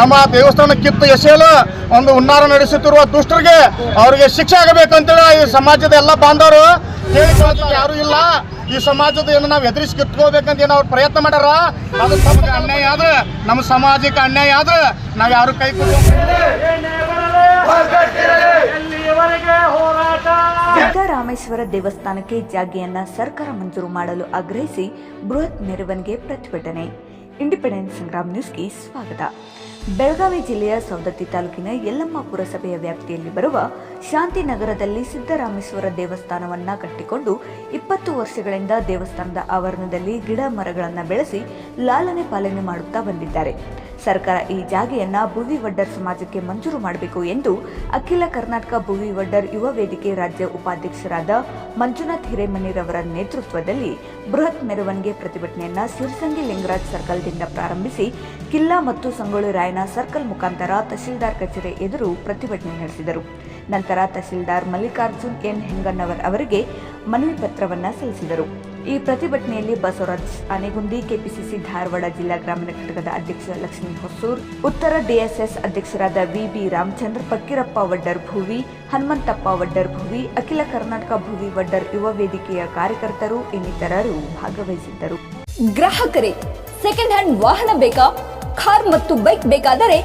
ನಮ್ಮ ದೇವಸ್ಥಾನ ಕಿತ್ತು ಎಸೆಯಲು ಒಂದು ಹುನ್ನಾರ ನಡೆಸುತ್ತಿರುವ ದುಷ್ಟರಿಗೆ ಅವರಿಗೆ ಶಿಕ್ಷೆ ಆಗಬೇಕಂತೇಳಿ ಈ ಸಮಾಜದ ಎಲ್ಲ ಬಾಂಧವರು ಕೇಳಿಕೊಳ್ಳೋದಕ್ಕೆ ಯಾರು ಇಲ್ಲ. ಈ ಸಮಾಜದ ಏನು ನಾವು ಎದುರಿಸಿ ಕಿತ್ಕೋಬೇಕಂತ ಏನು ಅವ್ರು ಪ್ರಯತ್ನ ಮಾಡ್ಯಾರ? ಅದು ನಮಗೆ ಅನ್ಯಾಯ ಆದ್ರೆ, ನಮ್ಮ ಸಮಾಜಕ್ಕೆ ಅನ್ಯಾಯ ಆದ್ರೆ ನಾವು ಯಾರು ಕೈ ಕೊಡೋ ಸಿದ್ದರಾಮೇಶ್ವರ ದೇವಸ್ಥಾನಕ್ಕೆ ಜಾಗೆಯನ್ನ ಸರ್ಕಾರ ಮಂಜೂರು ಮಾಡಲು ಆಗ್ರಹಿಸಿ ಬೃಹತ್ ಮೆರವಣಿಗೆ ಪ್ರತಿಭಟನೆ. ಇಂಡಿಪೆಂಡೆನ್ಸ್ ಸಂಗ್ರಾಮ್ ನ್ಯೂಸ್ಗೆ ಸ್ವಾಗತ. ಬೆಳಗಾವಿ ಜಿಲ್ಲೆಯ ಸವದತ್ತಿ ತಾಲೂಕಿನ ಯಲ್ಲಮ್ಮ ಪುರಸಭೆಯ ವ್ಯಾಪ್ತಿಯಲ್ಲಿ ಬರುವ ಶಾಂತಿನಗರದಲ್ಲಿ ಸಿದ್ದರಾಮೇಶ್ವರ ದೇವಸ್ಥಾನವನ್ನ ಕಟ್ಟಿಕೊಂಡು ಇಪ್ಪತ್ತು ವರ್ಷಗಳಿಂದ ದೇವಸ್ಥಾನದ ಆವರಣದಲ್ಲಿ ಗಿಡ ಮರಗಳನ್ನು ಬೆಳೆಸಿ ಲಾಲನೆ ಪಾಲನೆ ಮಾಡುತ್ತಾ ಬಂದಿದ್ದಾರೆ. ಸರ್ಕಾರ ಈ ಜಾಗೆಯನ್ನ ಭುವಿ ವಡ್ಡರ್ ಸಮಾಜಕ್ಕೆ ಮಂಜೂರು ಮಾಡಬೇಕು ಎಂದು ಅಖಿಲ ಕರ್ನಾಟಕ ಭುವಿ ವಡ್ಡರ್ ಯುವ ವೇದಿಕೆ ರಾಜ್ಯ ಉಪಾಧ್ಯಕ್ಷರಾದ ಮಂಜುನಾಥ್ ಹಿರೇಮನಿರವರ ನೇತೃತ್ವದಲ್ಲಿ ಬೃಹತ್ ಮೆರವಣಿಗೆ ಪ್ರತಿಭಟನೆಯನ್ನ ಸಿರ್ಸಂಗಿ ಲಿಂಗರಾಜ್ ಸರ್ಕಲ್ದಿಂದ ಪ್ರಾರಂಭಿಸಿ ಕಿಲ್ಲಾ ಮತ್ತು ಸಂಗೊಳ್ಳಿ ರಾಯನ ಸರ್ಕಲ್ ಮುಖಾಂತರ ತಹಶೀಲ್ದಾರ್ ಕಚೇರಿ ಎದುರು ಪ್ರತಿಭಟನೆ ನಡೆಸಿದರು. ನಂತರ ತಹಶೀಲ್ದಾರ್ ಮಲ್ಲಿಕಾರ್ಜುನ್ ಎನ್ ಹೆಂಗನ್ನವರ್ ಅವರಿಗೆ ಮನವಿ ಪತ್ರವನ್ನ ಸಲ್ಲಿಸಿದರು. ಈ ಪ್ರತಿಭಟನೆಯಲ್ಲಿ ಬಸವರಾಜ್ ಆನೆಗುಂದಿ, ಕೆಪಿಸಿಸಿ ಧಾರವಾಡ ಜಿಲ್ಲಾ ಗ್ರಾಮೀಣ ಘಟಕದ ಅಧ್ಯಕ್ಷ ಲಕ್ಷ್ಮೀ ಹೊಸೂರ್, ಉತ್ತರ ಡಿಎಸ್ಎಸ್ ಅಧ್ಯಕ್ಷರಾದ ವಿಬಿ ರಾಮಚಂದ್ರ ಫಕ್ಕೀರಪ್ಪ ವಡ್ಡರ್ ಭೂವಿ, ಹನುಮಂತಪ್ಪ ವಡ್ಡರ್ ಭೂವಿ, ಅಖಿಲ ಕರ್ನಾಟಕ ಭೂವಿ ವಡ್ಡರ್ ಯುವ ವೇದಿಕೆಯ ಕಾರ್ಯಕರ್ತರು ಇನ್ನಿತರರು ಭಾಗವಹಿಸಿದ್ದರು. ಗ್ರಾಹಕರೇ ಸೆಕೆಂಡ್ ಹ್ಯಾಂಡ್ ವಾಹನ ಬೇಕಾ? ಕಾರ್ ಮತ್ತು ಬೈಕ್ ಬೇಕಾದರೆ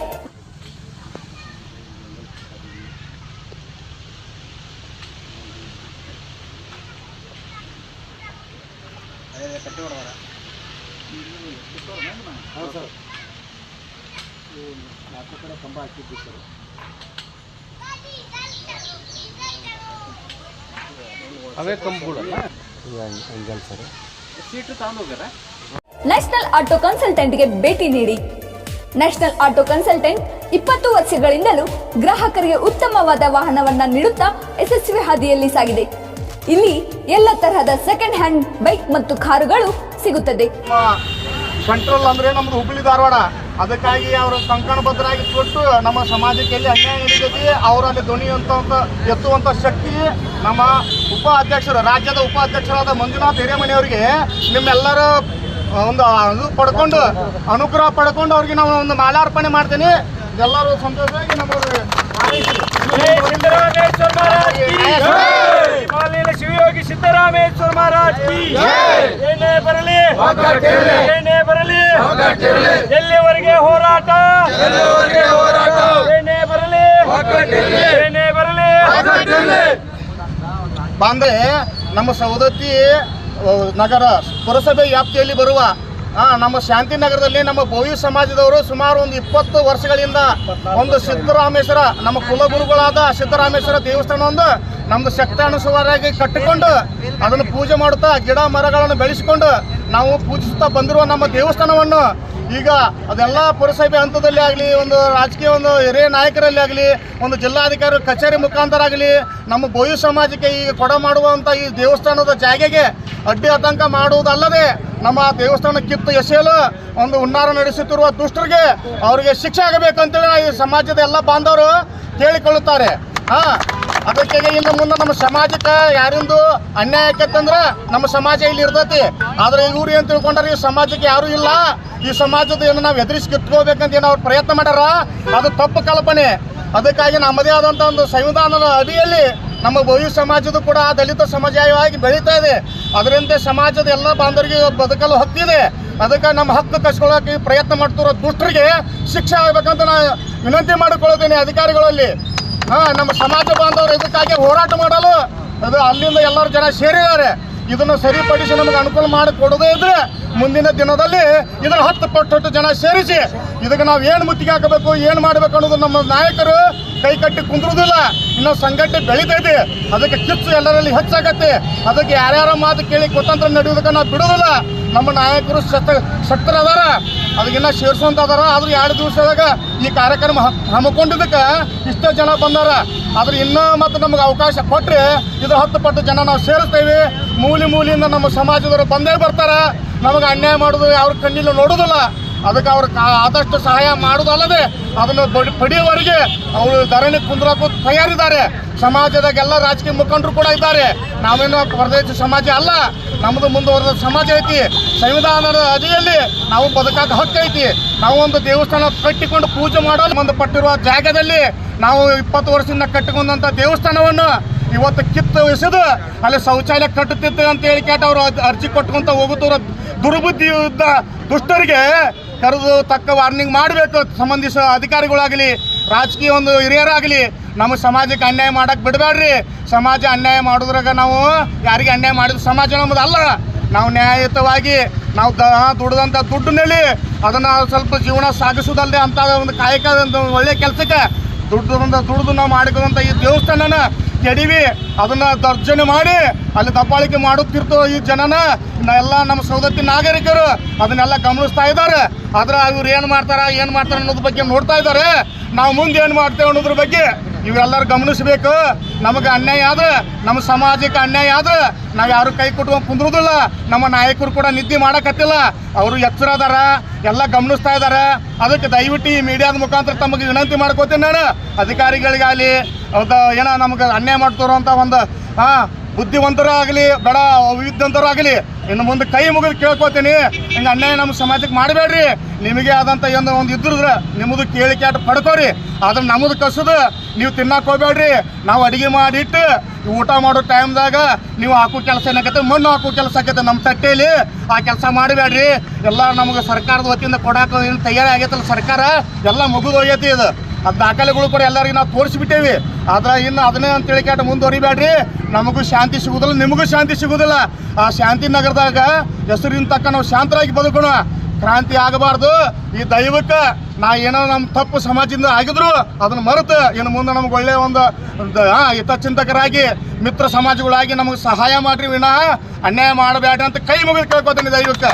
ನ್ಯಾಷನಲ್ ಆಟೋ ಕನ್ಸಲ್ಟೆಂಟ್ಗೆ ಭೇಟಿ ನೀಡಿ. ನ್ಯಾಷನಲ್ ಆಟೋ ಕನ್ಸಲ್ಟೆಂಟ್ ಇಪ್ಪತ್ತು ವರ್ಷಗಳಿಂದಲೂ ಗ್ರಾಹಕರಿಗೆ ಉತ್ತಮವಾದ ವಾಹನವನ್ನ ನೀಡುತ್ತಾ ಯಶಸ್ವಿ ಹಾದಿಯಲ್ಲಿ ಸಾಗಿದೆ. ಇಲ್ಲಿ ಎಲ್ಲ ತರಹದ ಸೆಕೆಂಡ್ ಹ್ಯಾಂಡ್ ಬೈಕ್ ಮತ್ತು ಕಾರುಗಳು ಸಿಗುತ್ತದೆ. ಸೆಂಟ್ರಲ್ ಅಂದ್ರೆ ನಮ್ದು ಹುಬ್ಬಳ್ಳಿ ಧಾರವಾಡ. ಅದಕ್ಕಾಗಿ ಅವರು ಕಂಕಣಬದ್ಧರಾಗಿ ಕೊಟ್ಟು ನಮ್ಮ ಸಮಾಜಕ್ಕೆ ಎಲ್ಲಿ ಅನ್ಯಾಯ ನಡೀತೈತಿ, ಅವರಲ್ಲಿ ಧ್ವನಿ ಎತ್ತುವಂತ ಶಕ್ತಿ ನಮ್ಮ ಉಪ ಅಧ್ಯಕ್ಷರು, ರಾಜ್ಯದ ಉಪ ಅಧ್ಯಕ್ಷರಾದ ಮಂಜುನಾಥ್ ಹಿರೇಮನಿ ಅವರಿಗೆ ನಿಮ್ಮೆಲ್ಲರ ಒಂದು ಇದು ಪಡ್ಕೊಂಡು, ಅನುಗ್ರಹ ಪಡ್ಕೊಂಡು ಅವ್ರಿಗೆ ನಾವು ಒಂದು ಮಾಲಾರ್ಪಣೆ ಮಾಡ್ತೀನಿ. ಎಲ್ಲರೂ ಸಂತೋಷವಾಗಿ ನಮ್ಮ ಸಿದ್ದರಾಮೇಶ್ವರ ಮಹಾರಾಜ್ ಹಿಮಾಲಯದ ಶಿವಯೋಗಿ ಸಿದ್ದರಾಮೇಶ್ವರ ಮಹಾರಾಜ್ ಏನೇ ಬರಲಿ. ಏನೇ ಬರಲಿ. ಎಲ್ಲಿವರೆಗೆ ಹೋರಾಟ? ಏನೇ ಬರಲಿ. ಏನೇ ಬರಲಿ. ಬಾಂದ್ರೆ ನಮ್ಮ ಸವದತ್ತಿ ನಗರ ಪುರಸಭೆ ವ್ಯಾಪ್ತಿಯಲ್ಲಿ ಬರುವ ನಮ್ಮ ಶಾಂತಿನಗರದಲ್ಲಿ ನಮ್ಮ ಭೋವಿ ಸಮಾಜದವರು ಸುಮಾರು ಒಂದು ಇಪ್ಪತ್ತು ವರ್ಷಗಳಿಂದ ಒಂದು ಸಿದ್ದರಾಮೇಶ್ವರ ನಮ್ಮ ಕುಲಗುರುಗಳಾದ ಸಿದ್ದರಾಮೇಶ್ವರ ದೇವಸ್ಥಾನ ಒಂದು ನಮ್ದು ಶಕ್ತಾನುಸಾರವಾಗಿ ಕಟ್ಟಿಕೊಂಡು ಅದನ್ನು ಪೂಜೆ ಮಾಡುತ್ತಾ ಗಿಡ ಮರಗಳನ್ನು ಬೆಳೆಸಿಕೊಂಡು ನಾವು ಪೂಜಿಸುತ್ತಾ ಬಂದಿರುವ ನಮ್ಮ ದೇವಸ್ಥಾನವನ್ನು ಈಗ ಅದೆಲ್ಲ ಪುರಸಭೆ ಹಂತದಲ್ಲಿ ಆಗಲಿ, ಒಂದು ರಾಜಕೀಯ ಒಂದು ಹಿರಿಯ ನಾಯಕರಲ್ಲಿ ಆಗಲಿ, ಒಂದು ಜಿಲ್ಲಾಧಿಕಾರಿ ಕಚೇರಿ ಮುಖಾಂತರ ಆಗಲಿ, ನಮ್ಮ ಬೋಯು ಸಮಾಜಕ್ಕೆ ಈ ಕೊಡ ಮಾಡುವಂಥ ಈ ದೇವಸ್ಥಾನದ ಜಾಗೆಗೆ ಅಡ್ಡಿ ಆತಂಕ ಮಾಡುವುದಲ್ಲದೆ ನಮ್ಮ ದೇವಸ್ಥಾನ ಕಿತ್ತು ಎಸೆಯಲು ಒಂದು ಹುನ್ನಾರ ನಡೆಸುತ್ತಿರುವ ದುಷ್ಟರಿಗೆ ಅವರಿಗೆ ಶಿಕ್ಷೆ ಆಗಬೇಕಂತೇಳಿ ಈ ಸಮಾಜದ ಎಲ್ಲ ಬಾಂಧವರು ಕೇಳಿಕೊಳ್ಳುತ್ತಾರೆ. ಹಾ ಅದಕ್ಕೆ ಇನ್ನು ಮುಂದೆ ನಮ್ಮ ಸಮಾಜಕ್ಕೆ ಯಾರಿಂದು ಅನ್ಯಾಯ ಆಕತ್ತಂದ್ರ ನಮ್ಮ ಸಮಾಜ ಇಲ್ಲಿ ಇರ್ತೈತಿ. ಆದ್ರೆ ಇವ್ರು ಏನು ತಿಳ್ಕೊಂಡಾರ, ಈ ಸಮಾಜಕ್ಕೆ ಯಾರು ಇಲ್ಲ. ಈ ಸಮಾಜದ ಏನು ನಾವು ಎದುರಿಸಿ ಕಿತ್ಕೋಬೇಕಂತ ಏನು ಅವ್ರು ಪ್ರಯತ್ನ ಮಾಡ್ಯಾರ, ಅದು ತಪ್ಪು ಕಲ್ಪನೆ. ಅದಕ್ಕಾಗಿ ನಮ್ಮದೇ ಆದಂಥ ಒಂದು ಸಂವಿಧಾನದ ಅಡಿಯಲ್ಲಿ ನಮ್ಮ ಬಹು ಸಮಾಜದ ಕೂಡ ಆ ದಲಿತ ಸಮಾಜವಾಗಿ ಬೆಳೀತಾ ಇದೆ. ಅದರಿಂದ ಸಮಾಜದ ಎಲ್ಲ ಬಾಂಧವರಿಗೆ ಬದುಕಲು ಹಕ್ಕಿದೆ ಅದಕ್ಕೆ ನಮ್ಮ ಹಕ್ಕು ಕಸ್ಕೊಳ್ಳೋಕೆ ಪ್ರಯತ್ನ ಮಾಡ್ತಿರೋ ದುಷ್ಟರಿಗೆ ಶಿಕ್ಷೆ ಆಗ್ಬೇಕಂತ ನಾನು ವಿನಂತಿ ಮಾಡಿಕೊಳ್ಳುತ್ತೇನೆ ಅಧಿಕಾರಿಗಳಲ್ಲಿ. ಹಾ, ನಮ್ಮ ಸಮಾಜ ಬಾಂಧವರು ಇದಕ್ಕಾಗಿ ಹೋರಾಟ ಮಾಡಲು ಅದು ಅಲ್ಲಿಂದ ಎಲ್ಲರೂ ಜನ ಸೇರಿದ್ದಾರೆ. ಇದನ್ನು ಸರಿಪಡಿಸಿ ನಮಗೆ ಅನುಕೂಲ ಮಾಡಿ ಕೊಡೋದೇ ಇದ್ರೆ ಮುಂದಿನ ದಿನದಲ್ಲಿ ಇದನ್ನು ಹತ್ತು ಪಟ್ಟು ಜನ ಸೇರಿಸಿ ಇದಕ್ಕೆ ನಾವು ಏನು ಮುತ್ತಿಗೆ ಹಾಕಬೇಕು, ಏನು ಮಾಡಬೇಕು ಅನ್ನೋದು ನಮ್ಮ ನಾಯಕರು ಕೈ ಕಟ್ಟಿ ಕುಂದ್ರುದಿಲ್ಲ. ಇನ್ನು ಸಂಘಟನೆ ಬೆಳಿತೈತಿ ಅದಕ್ಕೆ ಕಿಚ್ಚು ಎಲ್ಲರಲ್ಲಿ ಹೆಚ್ಚಾಗತ್ತೆ. ಅದಕ್ಕೆ ಯಾರ್ಯಾರ ಮಾತು ಕೇಳಿ ಕುತಂತ್ರ ನಡೆಯೋದಕ್ಕೆ ನಾವು ಬಿಡೋದಿಲ್ಲ ನಮ್ಮ ನಾಯಕರು ಸತ್ತ ಸತ್ತರದಾರ. ಅದಕ್ಕಿನ್ನ ಸೇರಿಸುವಂತ ಅದಾರ ಆದ್ರೆ ಎರಡು ದಿವಸದಾಗ ಈ ಕಾರ್ಯಕ್ರಮ ಹಮ್ಮಿಕೊಂಡಿದ್ದಕ್ಕೆ ಇಷ್ಟೋ ಜನ ಬಂದಾರ. ಆದ್ರೆ ಇನ್ನೂ ಮತ್ತು ನಮಗೆ ಅವಕಾಶ ಕೊಟ್ಟರೆ ಇದು ಹತ್ತು ಪಟ್ಟು ಜನ ನಾವು ಸೇರಿಸ್ತೇವೆ. ಮೂಲಿ ಮೂಲಿಯಿಂದ ನಮ್ಮ ಸಮಾಜದವರು ಬಂದೇ ಬರ್ತಾರ. ನಮಗೆ ಅನ್ಯಾಯ ಮಾಡೋದು ಅವ್ರ ಕಣ್ಣಿಲ್ಲ ನೋಡೋದಿಲ್ಲ. ಅದಕ್ಕೆ ಅವ್ರು ಆದಷ್ಟು ಸಹಾಯ ಮಾಡೋದಲ್ಲದೆ ಅದನ್ನು ಪಡೆಯುವವರೆಗೆ ಅವರು ಧರಣಿ ಕುಂದ್ರಕ್ಕೂ ತಯಾರಿದ್ದಾರೆ. ಸಮಾಜದಾಗೆಲ್ಲ ರಾಜಕೀಯ ಮುಖಂಡರು ಕೂಡ ಇದ್ದಾರೆ. ನಾವೇನು ಪ್ರದೇಶ ಸಮಾಜ ಅಲ್ಲ. ನಮ್ಮದು ಮುಂದುವರೆದ ಸಮಾಜ ಐತಿ. ಸಂವಿಧಾನದ ಅಡಿಯಲ್ಲಿ ನಾವು ಬದುಕಾಕ ಹಕ್ಕು ಐತಿ. ನಾವು ಒಂದು ದೇವಸ್ಥಾನ ಕಟ್ಟಿಕೊಂಡು ಪೂಜೆ ಮಾಡಲು ಸಂಬಂಧಪಟ್ಟಿರುವ ಜಾಗದಲ್ಲಿ ನಾವು ಇಪ್ಪತ್ತು ವರ್ಷದಿಂದ ಕಟ್ಟಿಕೊಂಡಂಥ ದೇವಸ್ಥಾನವನ್ನು ಇವತ್ತು ಕಿತ್ತು ಎಸೆದು ಅಲ್ಲಿ ಶೌಚಾಲಯ ಕಟ್ಟುತ್ತಿತ್ತು ಅಂತ ಹೇಳಿ ಕೇಟ ಅವರು ಅರ್ಜಿ ಕೊಟ್ಕೊಂತ ಹೋಗುತ್ತಿರೋ ದುರ್ಬುದ್ಧಿಯುದ್ಧ ದುಷ್ಟರಿಗೆ ಕರೆದು ತಕ್ಕ ವಾರ್ನಿಂಗ್ ಮಾಡಬೇಕು. ಸಂಬಂಧಿಸಿದ ಅಧಿಕಾರಿಗಳಾಗಲಿ, ರಾಜಕೀಯ ಒಂದು ಹಿರಿಯರಾಗಲಿ ನಮ್ಮ ಸಮಾಜಕ್ಕೆ ಅನ್ಯಾಯ ಮಾಡಕ್ಕೆ ಬಿಡಬೇಡ್ರಿ. ಸಮಾಜ ಅನ್ಯಾಯ ಮಾಡೋದ್ರಾಗ ನಾವು ಯಾರಿಗೆ ಅನ್ಯಾಯ ಮಾಡಿದ ಸಮಾಜ ನಮ್ಮದು ಅಲ್ಲ. ನಾವು ನ್ಯಾಯಯುತವಾಗಿ ನಾವು ದುಡ್ದಂಥ ದುಡ್ಡಿನಲ್ಲಿ ಅದನ್ನು ಸ್ವಲ್ಪ ಜೀವನ ಸಾಗಿಸೋದಲ್ಲದೆ ಅಂತ ಒಂದು ಕಾಯಕ, ಒಂದು ಒಳ್ಳೆಯ ಕೆಲಸಕ್ಕೆ ದುಡ್ಡು ದುಡ್ದು ನಾವು ಮಾಡಿಕೊಂಡಂಥ ಈ ದೇವಸ್ಥಾನನ ಕೆಡಿವಿ, ಅದನ್ನ ದರ್ಜನೆ ಮಾಡಿ ಅಲ್ಲಿ ದಬ್ಬಾಳಿಕೆ ಮಾಡುತ್ತಿರ್ತೋ ಈ ಜನನ ಎಲ್ಲ ನಮ್ಮ ಸೌದತ್ತಿ ನಾಗರಿಕರು ಅದನ್ನೆಲ್ಲ ಗಮನಿಸ್ತಾ ಇದ್ದಾರೆ. ಆದ್ರೆ ಇವ್ರು ಏನು ಮಾಡ್ತಾರ ಏನು ಮಾಡ್ತಾರ ಅನ್ನೋದ್ರ ಬಗ್ಗೆ ನೋಡ್ತಾ ಇದ್ದಾರೆ. ನಾವು ಮುಂದೆ ಏನು ಮಾಡ್ತೇವೆ ಅನ್ನೋದ್ರ ಬಗ್ಗೆ ಇವೆಲ್ಲರೂ ಗಮನಿಸಬೇಕು. ನಮಗೆ ಅನ್ಯಾಯ ಆದ್ರೆ, ನಮ್ಮ ಸಮಾಜಕ್ಕೆ ಅನ್ಯಾಯ ಆದ್ರೆ ನಾವು ಯಾರು ಕೈ ಕೊಟ್ಕೊಂಡು ಕುಂದ್ರುದಿಲ್ಲ. ನಮ್ಮ ನಾಯಕರು ಕೂಡ ನಿದ್ದೆ ಮಾಡಕತ್ತಿಲ್ಲ. ಅವರು ಎಚ್ಚರ ಅದಾರ ಎಲ್ಲ ಗಮನಿಸ್ತಾ ಇದ್ದಾರೆ ಅದಕ್ಕೆ ದಯವಿಟ್ಟು ಈ ಮೀಡಿಯಾದ ಮುಖಾಂತರ ತಮಗೆ ವಿನಂತಿ ಮಾಡ್ಕೋತೀನಿ ನಾನು. ಅಧಿಕಾರಿಗಳಿಗಾಗಲಿ ಅದು ಏನೋ ನಮಗೆ ಅನ್ಯಾಯ ಮಾಡ್ತಾರೋ ಅಂತ ಒಂದು, ಹಾಂ ಬುದ್ಧಿವಂತರು ಆಗಲಿ ಬೇಡ ವಿದ್ವಂತರು ಆಗಲಿ ಇನ್ನು ಮುಂದೆ ಕೈ ಮುಗಿದು ಕೇಳ್ಕೊತೀನಿ. ಹಿಂಗೆ ಅನ್ಯಾಯ ನಮ್ಮ ಸಮಾಜಕ್ಕೆ ಮಾಡಬೇಡ್ರಿ. ನಿಮಗೆ ಆದಂಥ ಏನು ಒಂದು ಇದ್ರದ್ರೆ ನಿಮ್ಮದು ಕೇಳಿ ಕ್ಯಾಟ್ ಪಡ್ಕೋರಿ. ಆದ್ರೆ ನಮ್ಮದು ಕಸದು ನೀವು ತಿನ್ನಕ್ಕೆ ಹೋಗ್ಬೇಡ್ರಿ. ನಾವು ಅಡಿಗೆ ಮಾಡಿಟ್ಟು ಊಟ ಮಾಡೋ ಟೈಮ್ದಾಗ ನೀವು ಹಾಕೋ ಕೆಲಸ ಏನಾಗತ್ತೆ? ಮಣ್ಣು ಹಾಕೋ ಕೆಲಸ ಆಗತ್ತೆ ನಮ್ಮ ತಟ್ಟೆಯಲ್ಲಿ ಆ ಕೆಲಸ ಮಾಡಬೇಡ್ರಿ. ಎಲ್ಲ ನಮಗೆ ಸರ್ಕಾರದ ವತಿಯಿಂದ ಕೊಡಾಕ ಏನು ತಯಾರಿ ಆಗೈತಲ್ಲ ಸರ್ಕಾರ? ಎಲ್ಲ ಮುಗಿದು ಹೋಗೈತಿ ಇದು. ಆ ದಾಖಲೆಗಳು ಕೂಡ ಎಲ್ಲರಿಗೂ ನಾವು ತೋರಿಸ್ಬಿಟ್ಟೇವಿ. ಆದ್ರೆ ಇನ್ನು ಅದನ್ನೇ ಅಂತ ಕೇಟ ಮುಂದುವರಿಬೇಡ್ರಿ. ನಮಗೂ ಶಾಂತಿ ಸಿಗುದಿಲ್ಲ, ನಿಮಗೂ ಶಾಂತಿ ಸಿಗುದಿಲ್ಲ. ಆ ಶಾಂತಿ ನಗರದಾಗ ಹೆಸರಿನ ತಕ್ಕ ನಾವು ಶಾಂತರಾಗಿ ಬದುಕೋಣ. ಕ್ರಾಂತಿ ಆಗಬಾರ್ದು. ಈ ದೈವಕ್ಕೆ ನಾ ಏನೋ ನಮ್ಮ ತಪ್ಪು ಸಮಾಜದಿಂದ ಆಗಿದ್ರು, ಅದನ್ನ ಮರೆತು ಇನ್ನು ಮುಂದೆ ನಮ್ಗೆ ಒಳ್ಳೆಯ ಒಂದು ಹಿತಚಿಂತಕರಾಗಿ, ಮಿತ್ರ ಸಮಾಜಗಳಾಗಿ ನಮಗೆ ಸಹಾಯ ಮಾಡ್ರಿ ವಿನಾ ಅನ್ಯಾಯ ಮಾಡಬೇಡ ಅಂತ ಕೈ ಮುಗಿದು ಕೇಳ್ಕೊತೀನಿ ದೈವಕ್ಕೆ.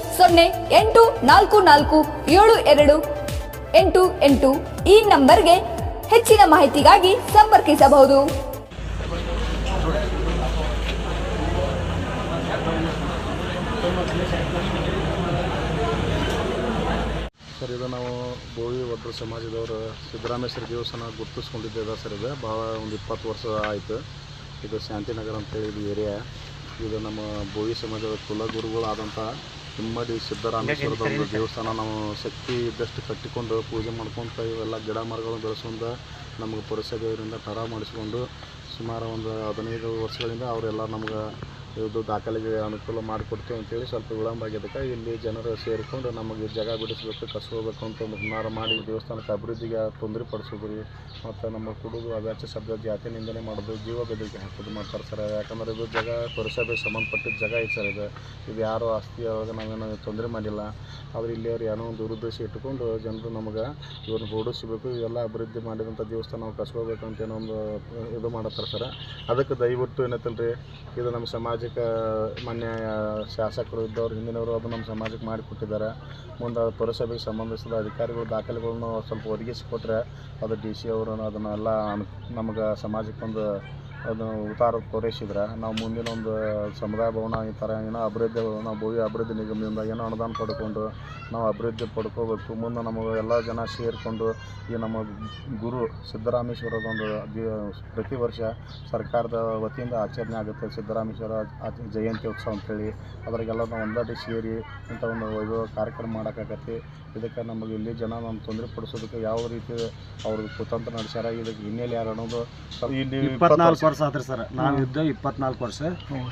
ಸೊನ್ನೆ ಎಂಟು ನಾಲ್ಕು ನಾಲ್ಕು ಏಳು ಎರಡು ಎಂಟು ಎಂಟು ಈ ನಂಬರ್ಗೆ ಹೆಚ್ಚಿನ ಮಾಹಿತಿಗಾಗಿ ಸಂಪರ್ಕಿಸಬಹುದು. ಸರ್, ಇದು ನಾವು ಬೋವಿ ಒಟ್ಟರು ಸಮಾಜದವರು ಸಿದ್ದರಾಮೇಶ್ವರ ದೇವಸ್ಥಾನ ಗುರುತಿಸ್ಕೊಂಡಿದ್ದೇವೆ ಸರ್, ಇದು ಭಾಳ ಒಂದು ಇಪ್ಪತ್ತು ವರ್ಷ ಆಯಿತು. ಇದು ಶಾಂತಿನಗರ ಅಂತೇಳಿ ಇದು ಏರಿಯಾ ಇದು ನಮ್ಮ ಬೋವಿ ಸಮಾಜದ ಕುಲಗುರುಗಳಾದಂಥ ಹಿಮ್ಮಡಿ ಸಿದ್ದರಾಮೇಶ್ವರದ ಒಂದು ದೇವಸ್ಥಾನ ನಾವು ಶಕ್ತಿ ಇದ್ದಷ್ಟು ಕಟ್ಟಿಕೊಂಡು ಪೂಜೆ ಮಾಡ್ಕೊಂತ ಇವೆಲ್ಲ ಗಿಡ ಮರಗಳನ್ನು ಬೆಳೆಸ್ಕೊಂಡು ನಮಗೆ ಪುರಸಭೆಯವರಿಂದ ಠರ ಮಾಡಿಸ್ಕೊಂಡು ಸುಮಾರು ಒಂದು ಹದಿನೈದು ವರ್ಷಗಳಿಂದ ಅವರೆಲ್ಲ ನಮ್ಗೆ ಇದು ದಾಖಲೆಗೆ ಅನುಕೂಲ ಮಾಡಿಕೊಡ್ತೀವಿ ಅಂತೇಳಿ ಸ್ವಲ್ಪ ವಿಳಂಬ ಆಗಿದ್ದಕ್ಕೆ ಇಲ್ಲಿ ಜನರು ಸೇರಿಕೊಂಡು ನಮಗೆ ಜಾಗ ಬಿಡಿಸ್ಬೇಕು ಕಸ್ಕೋಬೇಕು ಅಂತ ಒಂದು ಹುನ್ನಾರ ಮಾಡಿ ದೇವಸ್ಥಾನಕ್ಕೆ ಅಭಿವೃದ್ಧಿಗೆ ತೊಂದರೆ ಪಡಿಸೋದು ರೀ ಮತ್ತು ನಮ್ಮ ಕುಡಿದು ಅವ್ಯಾಚ ಶಬ್ದ ಜಾತಿ ನಿಂದನೆ ಮಾಡೋದು, ಜೀವ ಬೆದರಿಕೆ ಹಾಕೋದು ಮಾಡ್ತಾರೆ ಸರ್. ಯಾಕಂದ್ರೆ ಇದು ಜಾಗ ಪುರಸಭೆ ಸಂಬಂಧಪಟ್ಟಿದ್ದ ಜಾಗ ಐತೆ ಸರ್ ಇದು. ಇದು ಯಾರೋ ಆಸ್ತಿ ಅವಾಗ ನಾವೇನು ತೊಂದರೆ ಮಾಡಿಲ್ಲ. ಆದರೆ ಇಲ್ಲಿ ಅವ್ರು ಏನೋ ಒಂದು ದುರುದ್ದೇಶ ಇಟ್ಟುಕೊಂಡು ಜನರು ನಮಗೆ ಇವ್ರನ್ನ ಓಡಿಸಬೇಕು, ಇವೆಲ್ಲ ಅಭಿವೃದ್ಧಿ ಮಾಡಿದಂಥ ದೇವಸ್ಥಾನ ನಾವು ಕಸ್ಕೋಬೇಕು ಅಂತ ಒಂದು ಇದು ಮಾಡತ್ತಾರೆ ಸರ್. ಅದಕ್ಕೆ ದಯವಿಟ್ಟು ಏನೈತಲ್ರಿ ಇದು ನಮ್ಮ ಸಮಾಜಕ್ಕೆ ಮಾನ್ಯ ಶಾಸಕರು ಇದ್ದವ್ರು, ಹಿಂದಿನವರು ಅದು ನಮ್ಮ ಸಮಾಜಕ್ಕೆ ಮಾಡಿಕೊಟ್ಟಿದ್ದಾರೆ ಮುಂದೆ ಪುರಸಭೆಗೆ ಸಂಬಂಧಿಸಿದ ಅಧಿಕಾರಿಗಳು ದಾಖಲೆಗಳನ್ನು ಸ್ವಲ್ಪ ಒದಗಿಸಿಕೊಟ್ರೆ ಅದು ಡಿ ಸಿ ಅವರು ಅದನ್ನೆಲ್ಲ ನಮಗೆ ಸಮಾಜಕ್ಕೊಂದು ಅದನ್ನು ಉತ್ತಾರ ತೋರಿಸಿದ್ರೆ ನಾವು ಮುಂದಿನ ಒಂದು ಸಮುದಾಯ ಭವನ ಈ ಥರ ಏನೋ ಅಭಿವೃದ್ಧಿ ನಾವು ಭವ್ಯ ಅಭಿವೃದ್ಧಿ ನಿಗಮದಿಂದ ಏನೋ ಅನುದಾನ ಪಡ್ಕೊಂಡು ನಾವು ಅಭಿವೃದ್ಧಿ ಪಡ್ಕೋಬೇಕು. ಮುಂದೆ ನಮಗೆ ಎಲ್ಲ ಜನ ಸೇರಿಕೊಂಡು ಈ ನಮ್ಮ ಗುರು ಸಿದ್ದರಾಮೇಶ್ವರದೊಂದು ಪ್ರತಿ ವರ್ಷ ಸರ್ಕಾರದ ವತಿಯಿಂದ ಆಚರಣೆ ಆಗುತ್ತೆ. ಸಿದ್ದರಾಮೇಶ್ವರ ಜಯಂತಿ ಉತ್ಸವ ಅಂತೇಳಿ ಅದ್ರಾಗೆಲ್ಲ ನಾವು ಒಂದಾಟಿ ಸೇರಿ ಇಂಥ ಒಂದು ವೈಭವ ಕಾರ್ಯಕ್ರಮ ಮಾಡೋಕ್ಕಾಗತ್ತೆ. ಇದಕ್ಕೆ ನಮಗೆ ಇಲ್ಲಿ ಜನ ನಮ್ಮ ತೊಂದರೆ ಪಡಿಸೋದಕ್ಕೆ ಯಾವ ರೀತಿ ಅವ್ರದ್ದು ಕುತಂತ್ರ ನಡೆಸ್ಯಾರ ಇದಕ್ಕೆ ಹಿನ್ನೆಲೆ ಯಾರು ಅನ್ನೋದು ಇಲ್ಲಿ ವರ್ಷ ಆತ್ರಿ ಸರ್. ನಾವು ಇದ್ದ ಇಪ್ಪತ್ನಾಲ್ಕು ವರ್ಷ.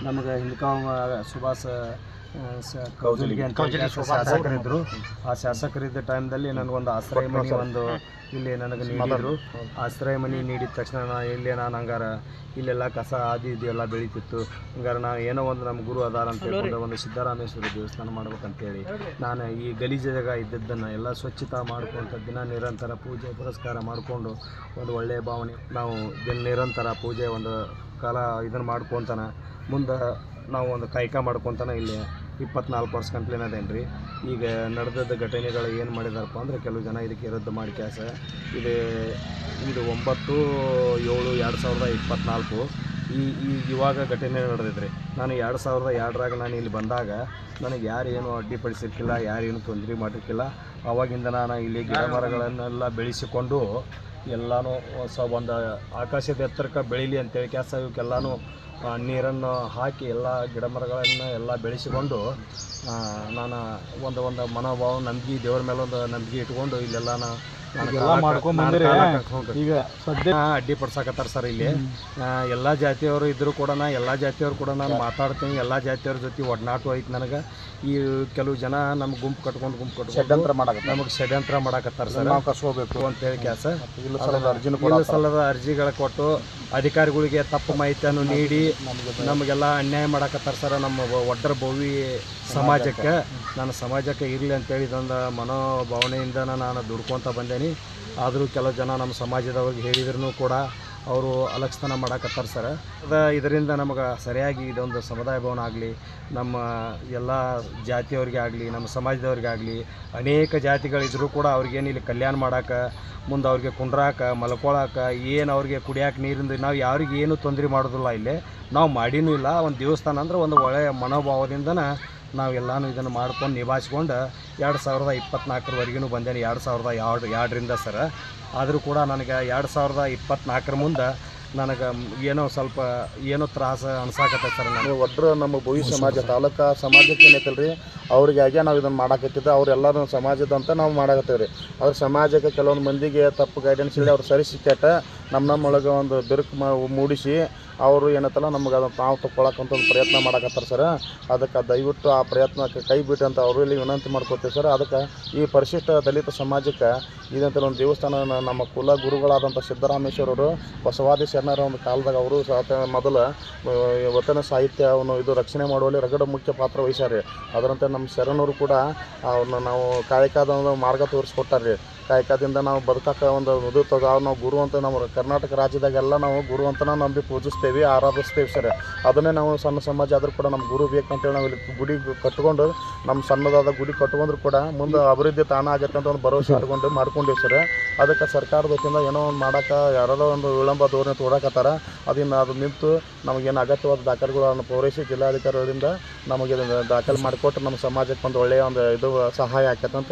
ನಮಗೆ ಹಿಂದ್ಕಾವ ಸುಭಾಷ್ ಕೌಜಲ್ಗಿ ಅಂತ ಶಾಸಕರಿದ್ದರು ಶಾಸಕರಿದ್ರು ಆ ಶಾಸಕರಿದ್ದ ಟೈಮ್ದಲ್ಲಿ ನನಗೊಂದು ಆಶ್ರಯ ಮನೆ ಒಂದು ಇಲ್ಲಿ ನನಗೆ ನೀಡಿದ್ರು. ಆಶ್ರಯ ಮನೆ ನೀಡಿದ ತಕ್ಷಣ ನಾ ಇಲ್ಲೇ ನಾನು ಹಂಗಾರ ಇಲ್ಲೆಲ್ಲ ಕಸ ಆದಿ ಇದು ಎಲ್ಲ ಬೆಳೀತಿತ್ತು. ಹಂಗಾರ ನಾವು ಏನೋ ಒಂದು ನಮ್ಮ ಗುರು ಅದಾರ ಅಂತ ಹೇಳ್ಕೊಂಡು ಒಂದು ಸಿದ್ದರಾಮೇಶ್ವರ ದೇವಸ್ಥಾನ ಮಾಡ್ಬೇಕಂತೇಳಿ ನಾನು ಈ ಗಲೀಜು ಜಾಗ ಇದ್ದದ್ದನ್ನು ಎಲ್ಲ ಸ್ವಚ್ಛತಾ ಮಾಡ್ಕೊಂತ ದಿನ ನಿರಂತರ ಪೂಜೆ ಪುರಸ್ಕಾರ ಮಾಡಿಕೊಂಡು ಒಂದು ಒಳ್ಳೆಯ ಭಾವನೆ. ನಾವು ದಿನ ನಿರಂತರ ಪೂಜೆ ಒಂದು ಕಾಲ ಇದನ್ನು ಮಾಡ್ಕೊತಾನ ಮುಂದೆ ನಾವು ಒಂದು ಕಾಯಕ ಮಾಡ್ಕೊತಾನೆ ಇಲ್ಲಿ ಇಪ್ಪತ್ನಾಲ್ಕು ವರ್ಷ ಕಂಪ್ಲೇನ್ ಅದೇನು ರೀ ಈಗ ನಡೆದದ್ದು ಘಟನೆಗಳು ಏನು ಮಾಡಿದಾರಪ್ಪ ಅಂದರೆ ಕೆಲವು ಜನ ಇದಕ್ಕೆ ರದ್ದು ಮಾಡಿ ಕ್ಯಾಸ. ಇದು ಇದು ಒಂಬತ್ತು, ಏಳು, ಎರಡು ಸಾವಿರದ ಇಪ್ಪತ್ನಾಲ್ಕು. ಈ ಈ ಇವಾಗ ಘಟನೆ ನಡೆದಿದ್ರಿ. ನಾನು ಎರಡು ಸಾವಿರದ ಎರಡರಾಗ ನಾನು ಇಲ್ಲಿ ಬಂದಾಗ ನನಗೆ ಯಾರು ಏನು ಅಡ್ಡಿಪಡಿಸಿರ್ಕಿಲ್ಲ ಯಾರೇನು ತೊಂದರೆ ಮಾಡಿರ್ಕಿಲ್ಲ. ಅವಾಗಿಂದ ನಾನು ಇಲ್ಲಿ ಗಿಡ ಮರಗಳನ್ನೆಲ್ಲ ಬೆಳೆಸಿಕೊಂಡು ಎಲ್ಲನೂ ಸ ಒಂದು ಆಕಾಶದ ಎತ್ತರಕ್ಕೆ ಬೆಳೀಲಿ ಅಂತೇಳಿ ಕೆಲಸ ಇವಕ್ಕೆಲ್ಲನೂ ನೀರನ್ನು ಹಾಕಿ ಎಲ್ಲ ಗಿಡ ಮರಗಳನ್ನು ಎಲ್ಲ ಬೆಳೆಸಿಕೊಂಡು ನಾನು ಒಂದು ಒಂದು ಮನೋಭಾವ ನಂಬಿಕೆ, ದೇವ್ರ ಮೇಲೆ ಒಂದು ನಂಬಿಕೆ ಇಟ್ಕೊಂಡು ಇಲ್ಲೆಲ್ಲ ಈಗ ಸದ್ಯ ಅಡ್ಡಿ ಪಡ್ಸಾಕತ್ತಾರ ಸರ್ ಇಲ್ಲಿ. ಎಲ್ಲ ಜಾತಿಯವರು ಇದ್ರು ಕೂಡ ನಾ ಎಲ್ಲ ಜಾತಿಯವ್ರು ಕೂಡ ನಾನು ಮಾತಾಡ್ತೀನಿ. ಎಲ್ಲ ಜಾತಿಯವ್ರ ಜೊತೆ ಒಡನಾಟ ಐತ್ ನನಗೆ. ಈ ಕೆಲವು ಜನ ನಮ್ಮ ಗುಂಪು ಕಟ್ಕೊಂಡು ಗುಂಪು ಕಟ್ಕೊಂಡು ಮಾಡಕತ್ತಾರ. ನಮಗೆ ಷಡ್ಯಂತ್ರ ಮಾಡಕತ್ತಾರ ಸರ್. ನಾವು ಕಸ್ಕೋಬೇಕು. ಅಂತ ಹೇಳಿ ಕೆಲಸ. ಇಲ್ಲ ಸಲ್ಲದ ಅರ್ಜಿಗಳ ಕೊಟ್ಟು ಅಧಿಕಾರಿಗಳಿಗೆ ತಪ್ಪು ಮಾಹಿತಿಯನ್ನು ನೀಡಿ ನಮಗೆಲ್ಲ ಅನ್ಯಾಯ ಮಾಡಕತ್ತಾರ ಸರ್ ನಮ್ಮ ಒಡ್ಡರ ಬೋವಿ ಸಮಾಜಕ್ಕೆ. ನಾನು ಸಮಾಜಕ್ಕೆ ಇರಲಿ ಅಂತೇಳಿ ಇದೊಂದು ಮನೋಭಾವನೆಯಿಂದ ನಾನು ದುಡ್ಕೊತ ಆದರೂ ಕೆಲವು ಜನ ನಮ್ಮ ಸಮಾಜದವ್ರಿಗೆ ಹೇಳಿದ್ರು ಕೂಡ ಅವರು ಅಲಕ್ಷತನ ಮಾಡಕತ್ತಾರ ಸರ್ ಅದ ಇದರಿಂದ ನಮಗೆ ಸರಿಯಾಗಿ ಇದೊಂದು ಸಮುದಾಯ ಭವನ ಆಗಲಿ, ನಮ್ಮ ಎಲ್ಲ ಜಾತಿಯವ್ರಿಗೆ ಆಗಲಿ, ನಮ್ಮ ಸಮಾಜದವ್ರಿಗೆ ಆಗಲಿ, ಅನೇಕ ಜಾತಿಗಳಿದ್ರೂ ಕೂಡ ಅವ್ರಿಗೇನು ಇಲ್ಲಿ ಕಲ್ಯಾಣ ಮಾಡಕ್ಕೆ ಮುಂದೆ ಅವ್ರಿಗೆ ಕುಂಡ್ರಾಕ, ಮಲ್ಕೊಳಕ, ಏನು ಅವ್ರಿಗೆ ಕುಡಿಯಾಕ ನೀರಿಂದ ನಾವು ಯಾರಿಗೆ ಏನು ತೊಂದರೆ ಮಾಡೋದಿಲ್ಲ ಇಲ್ಲಿ. ನಾವು ಮಾಡಿನೂ ಇಲ್ಲ, ಒಂದು ದೇವಸ್ಥಾನ ಅಂದ್ರೆ ಒಂದು ಒಳ್ಳೆಯ ಮನೋಭಾವದಿಂದನ ನಾವೆಲ್ಲನೂ ಇದನ್ನು ಮಾಡ್ಕೊಂಡು ನಿಭಾಯಿಸ್ಕೊಂಡು ಎರಡು ಸಾವಿರದ ಇಪ್ಪತ್ನಾಲ್ಕರವರೆಗೂ ಬಂದೇನೆ, ಎರಡು ಸಾವಿರದ ಎರಡು ಎರಡರಿಂದ ಸರ. ಆದರೂ ಕೂಡ ನನಗೆ ಎರಡು ಸಾವಿರದ ಇಪ್ಪತ್ತ್ನಾಲ್ಕರ ಮುಂದೆ ನನಗೆ ಏನೋ ಸ್ವಲ್ಪ ಏನೋ ತ್ರಾಸ ಅನ್ಸಾಕತ್ತೆ ಸರ್ ನಾನು ಒಡ್ರ ನಮ್ಮ ಭೂಮಿ ಸಮಾಜ ತಾಲೂಕಾ ಸಮಾಜಕ್ಕೆ ಏನೈತಲ್ಲ ರೀ ಅವ್ರಿಗಾಗಿ ನಾವು ಇದನ್ನು ಮಾಡಾಕತ್ತಿದ್ದೆ ಅವರೆಲ್ಲರೂ ಸಮಾಜದಂತ ನಾವು ಮಾಡಾಕತ್ತೇವೆ ರೀ ಅವ್ರ ಸಮಾಜಕ್ಕೆ ಕೆಲವೊಂದು ಮಂದಿಗೆ ತಪ್ಪು ಗೈಡೆನ್ಸ್ ಹೇಳಿ ಅವ್ರು ಸರಿ ಸಿಕ್ಕಾಟ, ನಮ್ಮ ನಮ್ಮೊಳಗೆ ಒಂದು ಬಿರುಕು ಮೂಡಿಸಿ ಅವರು ಏನತ್ತಲ್ಲ ನಮ್ಗೆ ಅದನ್ನು ತಾವು ತಗೊಳಕ್ಕಂತ ಒಂದು ಪ್ರಯತ್ನ ಮಾಡಕತ್ತಾರೆ ಸರ್. ಅದಕ್ಕೆ ದಯವಿಟ್ಟು ಆ ಪ್ರಯತ್ನಕ್ಕೆ ಕೈ ಬಿಟ್ಟು ಅಂತ ಅವರು ಇಲ್ಲಿ ವಿನಂತಿ ಮಾಡ್ಕೊತೀವಿ ಸರ್. ಅದಕ್ಕೆ ಈ ಪರಿಶಿಷ್ಟ ದಲಿತ ಸಮಾಜಕ್ಕೆ ಇದಂತ ಒಂದು ದೇವಸ್ಥಾನ ನಮ್ಮ ಕುಲ ಗುರುಗಳಾದಂಥ ಸಿದ್ದರಾಮೇಶ್ವರರು, ಬಸವಾದಿ ಶರಣರ ಒಂದು ಕಾಲದಾಗ ಅವರು ಮೊದಲ ವತನ ಸಾಹಿತ್ಯ ಸಾಹಿತ್ಯವನ್ನು ಇದು ರಕ್ಷಣೆ ಮಾಡುವಲ್ಲಿ ರಗಡ ಮುಖ್ಯ ಪಾತ್ರ ವಹಿಸ್ಯಾರ ಅದರಂತೆ ನಮ್ಮ ಶರಣರು ಕೂಡ ಅವ್ರನ್ನ ನಾವು ಕಾಯಕಾದ ಮಾರ್ಗ ತೋರಿಸ್ಕೊಟ್ಟಾರ್ರಿ ಕಾಯಕದಿಂದ ನಾವು ಬದುಕಕ್ಕೆ ಒಂದು ಇದು ನಾವು ಗುರು ಅಂತ ನಮ್ಮ ಕರ್ನಾಟಕ ರಾಜ್ಯದಾಗೆಲ್ಲ ನಾವು ಗುರು ಅಂತ ನಾವು ನಂಬಿ ಪೂಜಿಸ್ತೇವೆ, ಆರಾಧಿಸ್ತೇವೆ ಸರ್. ಅದನ್ನೇ ನಾವು ಸಣ್ಣ ಸಮಾಜ ಆದರೂ ಕೂಡ ನಮ್ಮ ಗುರು ಬೇಕಂತೇಳಿ ನಾವು ಇಲ್ಲಿ ಗುಡಿ ಕಟ್ಕೊಂಡು ನಮ್ಮ ಸಣ್ಣದಾದ ಗುಡಿ ಕಟ್ಕೊಂಡ್ರು ಕೂಡ ಮುಂದೆ ಅಭಿವೃದ್ಧಿ ತಾಣ ಆಗತ್ತೆ ಅಂತ ಒಂದು ಭರವಸೆ ಇಟ್ಕೊಂಡು ಮಾಡ್ಕೊಂಡಿವಿ ಸರ್. ಅದಕ್ಕೆ ಸರ್ಕಾರದ ಏನೋ ಒಂದು ಮಾಡೋಕೆ ಯಾರೋ ಒಂದು ವಿಳಂಬ ಧೋರಣೆ ತೋಡಕತ್ತಾರ, ಅದನ್ನು ಅದು ನಿಂತು ನಮಗೇನು ಅಗತ್ಯವಾದ ದಾಖಲೆಗಳನ್ನು ಪೂರೈಸಿ ಜಿಲ್ಲಾಧಿಕಾರಿಗಳಿಂದ ನಮಗೆ ದಾಖಲೆ ಮಾಡಿಕೊಟ್ಟು ನಮ್ಮ ಸಮಾಜಕ್ಕೆ ಒಂದು ಒಳ್ಳೆಯ ಒಂದು ಇದು, ಸಹಾಯ ಆಕೈತೆ ಅಂತ